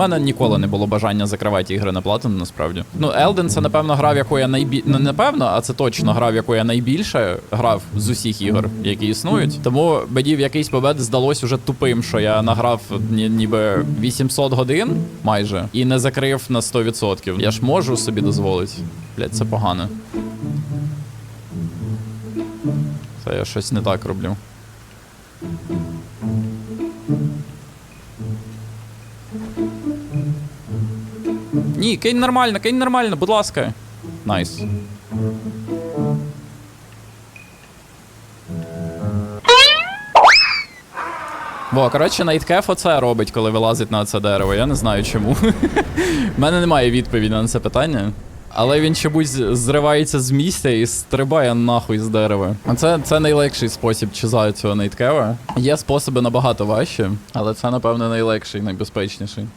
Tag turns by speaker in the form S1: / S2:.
S1: мене ніколи не було бажання закривати ігри на платину, насправді. Ну, Elden це, напевно, гра, в яку я найбі... Ну, не напевно, а це точно гра, в яку я найбільше грав з усіх ігор, які існують. Тому мені в якийсь момент здалось уже тупим, що я награв ні, ніби 800 годин майже і не закрив на 100%. Я ж можу собі дозволити. Блять, це погано. Це я щось не так роблю. Ні, кинь нормально, кинь нормально, будь ласка. Найс. Во, коротше, Найткеф оце робить, коли вилазить на це дерево. Я не знаю чому. У мене немає відповіді на це питання. Але він чомусь зривається з місця і стрибає нахуй з дерева. А Це, це найлегший спосіб чизати цього Найткева. Є способи набагато важчі, але це, напевно, найлегший, найбезпечніший.